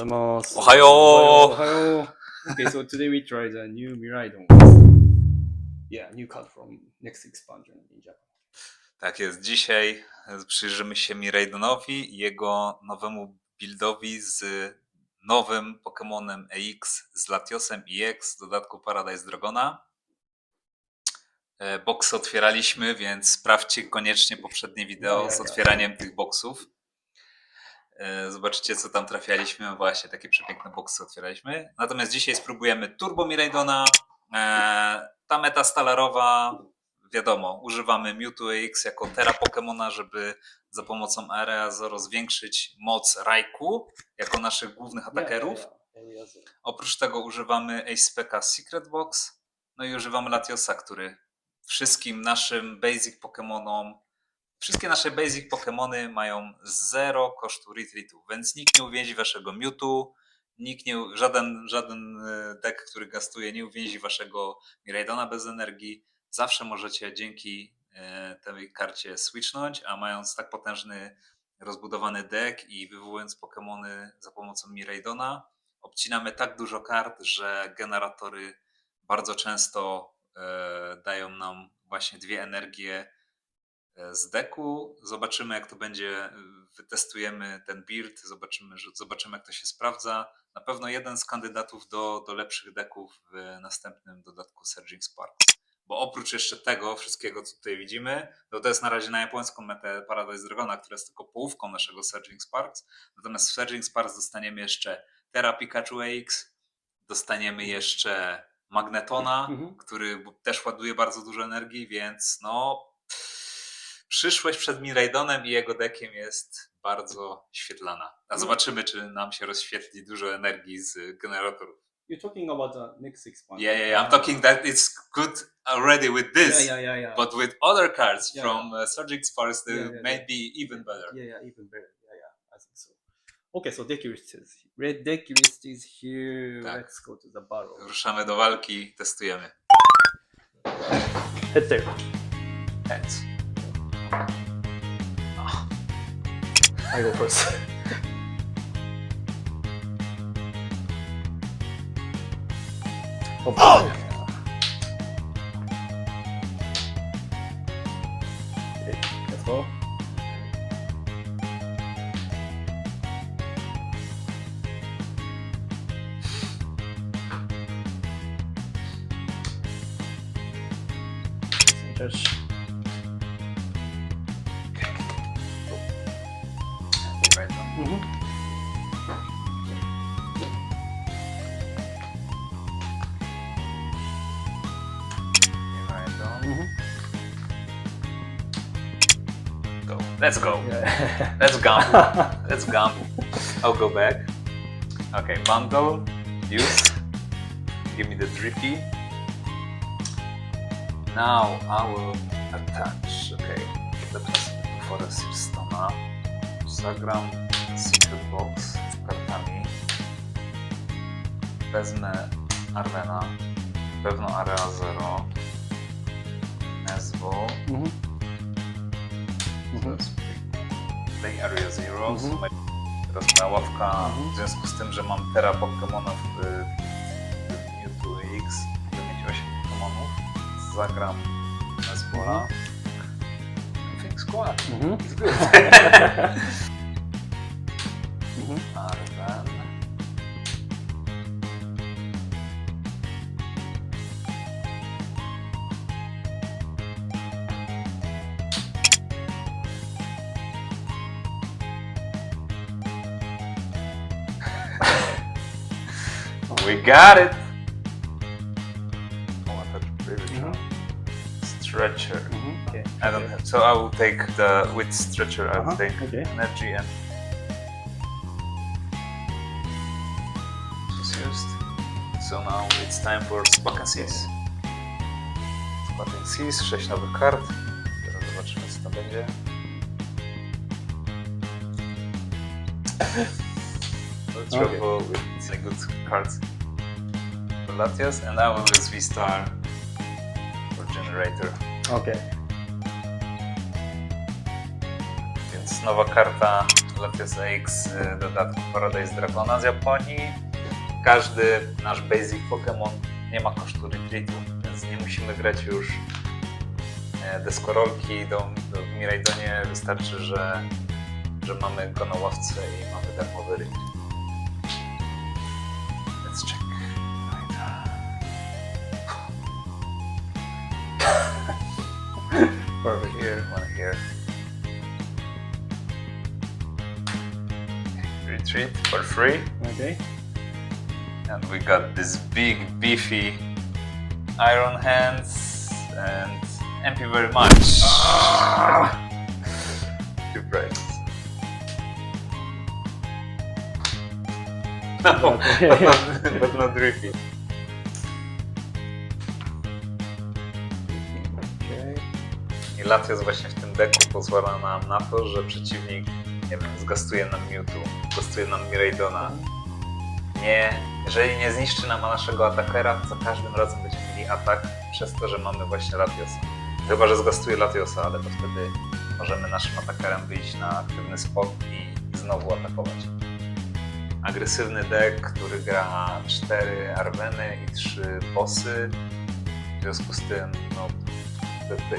gozaimasu. Ohayo! Ohayo. Okay, so today we tried a new Miraidon. Yeah, new card from next expansion in Japan. Tak jest. Dzisiaj przyjrzymy się Miraidonowi i jego nowemu buildowi z nowym Pokemonem EX, z Latiosem EX, w dodatku Paradise Dragona. E, Boksy otwieraliśmy, więc sprawdźcie koniecznie poprzednie wideo z otwieraniem tych boksów. E, Zobaczycie, co tam trafialiśmy. Właśnie, takie przepiękne boksy otwieraliśmy. Natomiast dzisiaj spróbujemy Turbo Miraidona. E, Ta meta stalarowa, wiadomo, używamy Mewtwo X jako Terra Pokemona, żeby za pomocą Area Zero zwiększyć moc Raikou jako naszych głównych atakerów. Oprócz tego używamy Acepeka Secret Box, no i używamy Latiosa, który wszystkim naszym basic Pokemonom, wszystkie nasze basic Pokemony mają zero kosztu retreatu, więc nikt nie uwięzi waszego Mewtwo, nikt nie, żaden, żaden e, deck, który gastuje, nie uwięzi waszego Miraidona bez energii. Zawsze możecie dzięki e, tej karcie switchnąć, a mając tak potężny, rozbudowany deck i wywołując Pokemony za pomocą Miraidona, obcinamy tak dużo kart, że generatory bardzo często e, dają nam właśnie dwie energie z deku. Zobaczymy, jak to będzie. Wytestujemy ten build, zobaczymy, zobaczymy jak to się sprawdza. Na pewno jeden z kandydatów do, do lepszych deków w następnym dodatku Surging Sparks. Bo oprócz jeszcze tego wszystkiego, co tutaj widzimy, no to jest na razie na japońską metę Paradise Dragona, która jest tylko połówką naszego Surging Sparks. Natomiast w Surging Sparks dostaniemy jeszcze Terra Pikachu X, dostaniemy jeszcze Magnetona, Mhm. który też ładuje bardzo dużo energii, więc no przyszłość przed Miraidonem i jego dekiem jest bardzo świetlana. A No. zobaczymy, czy nam się rozświetli dużo energii z generatorów. You're talking about the next expansion. Yeah, yeah, yeah. I'm talking that it's good already with this, Yeah, yeah, yeah, yeah. but with other cards Yeah. from uh, Surging Sparks, they Yeah, yeah, may yeah. be even better. Yeah, yeah, even better. Yeah, yeah, I think so. Okay, so deck list is red deck list is here. Tak. Let's go to the battle. Ruszamy do walki, testujemy. Head there. Heads. I go first. oh, Okay, let's go. Też. Miraiton. Mhm. Miraiton. Mhm. Go. Let's go. Yeah. Let's gamble. Let's gamble. I'll go back. Okay, bundle, use. Give me the drippy. Now I will attach. Okay, for the Silstona. Zagram Secret Box z kartami. Wezmę Armena. Pewno Area Zero. Ezwo. Mhm. Mhm. Play Area Zero. Mhm. Teraz moja ławka, Mhm. w związku z tym, że mam Terra Pokemonów w, w Mewtwo X, będę mieć 8 Pokemonów, zagram. I think squad. Mhm. It's good. We got it! Oh, I thought previous Mhm. one. Stretcher. Mhm. Okay. I don't have, so I will take the with stretcher. I will Uh-huh, take okay. energy and So now it's time for. Spark and Seas, 6 nowych kart. Teraz zobaczymy co tam będzie. Let's Okay. travel with good cards. For Latias and I will use V-Star for Generator. Okay. Więc nowa karta Latios AX y, dodatku Paradise Dragona z Japonii. Każdy nasz basic Pokémon nie ma kosztu retreatu, więc nie musimy grać już e, deskorolki do, do w Miraidonie. Wystarczy, że, że mamy go na ławce i mamy darmowy retreat. Let's check. Perfect. Here, one here. Retreat for free. Okay. And we got this big, beefy Iron Hands and MP very much. Two prices. No, but not, but not. I Latios właśnie w tym deku pozwala nam na to, że przeciwnik, nie wiem, zgastuje nam Mewtwo, zgastuje nam Miraidona. Nie, jeżeli nie zniszczy nam naszego atakera, za każdym razem będziemy mieli atak przez to, że mamy właśnie Latiosa. Chyba, że zgastuje Latiosa, ale to wtedy możemy naszym atakerem wyjść na aktywny spot i znowu atakować. Agresywny deck, który gra 4 Arweny i 3 bossy. W związku z tym, no,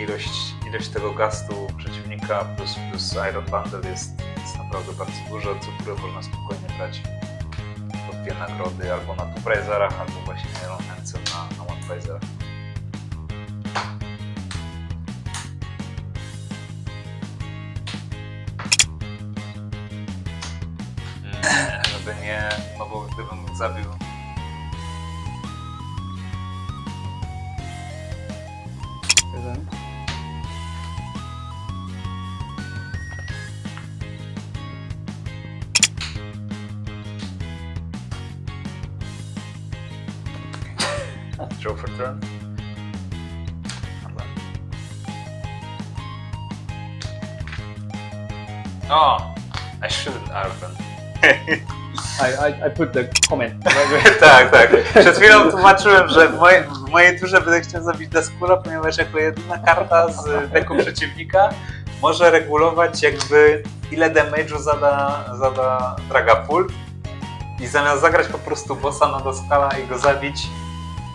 ilość, ilość tego gastu przeciwnika plus, plus Iron Bundle jest, jest naprawdę bardzo dużo, co które można spokojnie brać dwie nagrody albo na Two Prizerach, albo właśnie Iron Handsem na, na One Prizerach. Mm, Żeby nie, no bo gdybym zabił Present. Draw for turn. Oh, I shouldn't Arben. I, I, I put the comment. tak, tak. Przed chwilą tłumaczyłem, że w mojej, w mojej turze będę chciał zabić Deskula, ponieważ jako jedyna karta z deku przeciwnika może regulować jakby ile damage'u zada, zada Dragapult i zamiast zagrać po prostu bossa na Deskala i go zabić,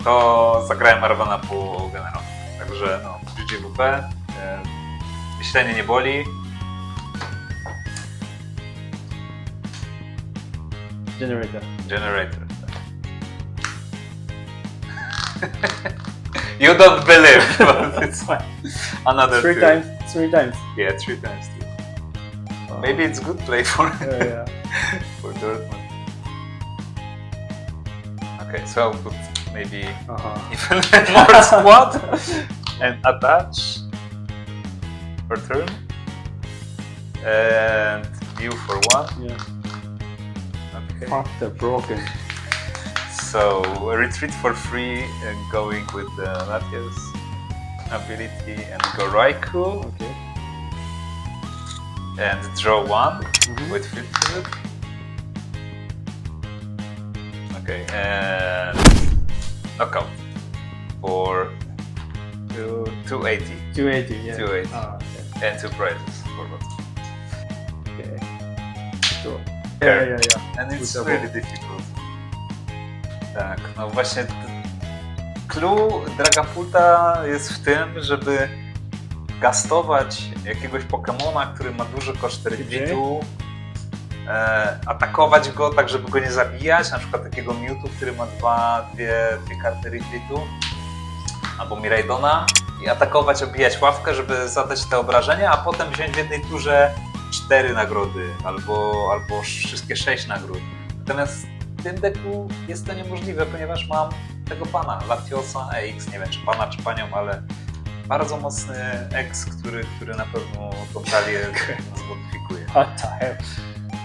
to zagrałem Arwana po generał. Także no, GGWP, e, myślenie nie boli. Generator. Generator. you don't believe, but it's fine. Another Three two. times. Three times. Yeah, three times too. Maybe it's good play for Yeah, yeah. for Dortmund. Okay, so put maybe Uh-huh. even more squad and attach for turn. And view for one. Yeah. Okay. Fuck the broken. So retreat for free and going with the Latios ability and go Raikou Okay. and draw one Mhm. with filtered. Okay, and knockout for two, 280 280. Yeah. 280. Ah, okay. and two prizes for that. okay. Sure. Fair. Yeah, yeah, yeah. And it's really difficult. Tak, no właśnie clue Dragapulta jest w tym, żeby gastować jakiegoś Pokemona, który ma duży koszt retreatu, e, atakować go tak, żeby go nie zabijać, na przykład takiego Mewtwo, który ma dwa, dwie, dwie karty retreatu, albo Miraidona i atakować, obijać ławkę, żeby zadać te obrażenia, a potem wziąć w jednej turze cztery nagrody albo, albo wszystkie sześć nagród. Natomiast w tym deku jest to niemożliwe, ponieważ mam tego pana, Latiosa EX, nie wiem czy pana, czy panią, ale bardzo mocny ex, który, który na pewno tą talię zmodyfikuje.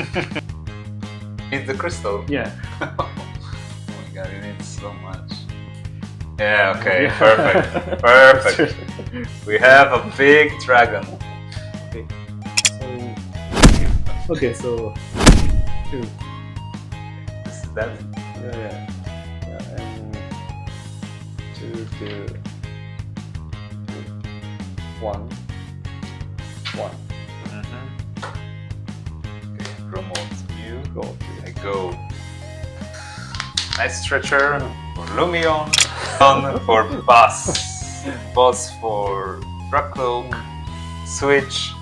Need the crystal. Yeah. Oh my god, you need so much. Yeah, okay, perfect. Perfect. We have a big dragon. So, okay, so two. This is that. Yeah, yeah. yeah and two, two, two, one, one. Go. I go. Night Stretcher for Lumion. On for Boss. Boss for Dracloak. Switch.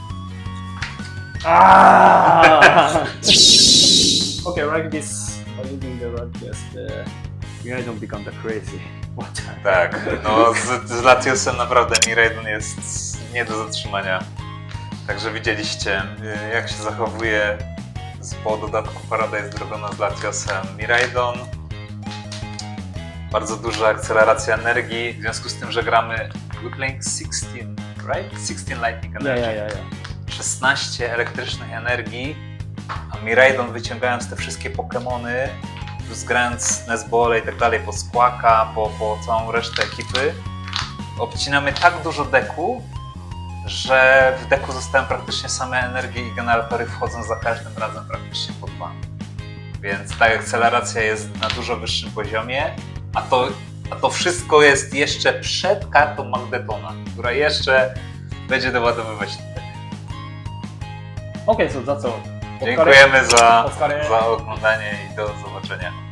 Ah! okay, like this. Using the rod, just uh, I don't become the crazy. What? Tak, no z, z Latiosem naprawdę Miraidon jest nie do zatrzymania. Także widzieliście, y, jak się zachowuje po dodatku Paradise Dragona z Latiosem Miraidon. Bardzo duża akceleracja energii, w związku z tym, że gramy we're playing 16, right? 16 Lightning Yeah, Energy. yeah, yeah, yeah. 16 elektrycznych energii, a Miraidon wyciągając te wszystkie Pokémony, plus grając Nesbole i tak dalej, po Skłaka, po, po całą resztę ekipy, obcinamy tak dużo deku, że w deku zostają praktycznie same energie i generatory wchodzą za każdym razem praktycznie po dwa. Więc ta akceleracja jest na dużo wyższym poziomie, a to, a to wszystko jest jeszcze przed kartą Magdetona, która jeszcze będzie doładowywać ten dek. Okay, so that's all. Dziękujemy za, za oglądanie i do zobaczenia.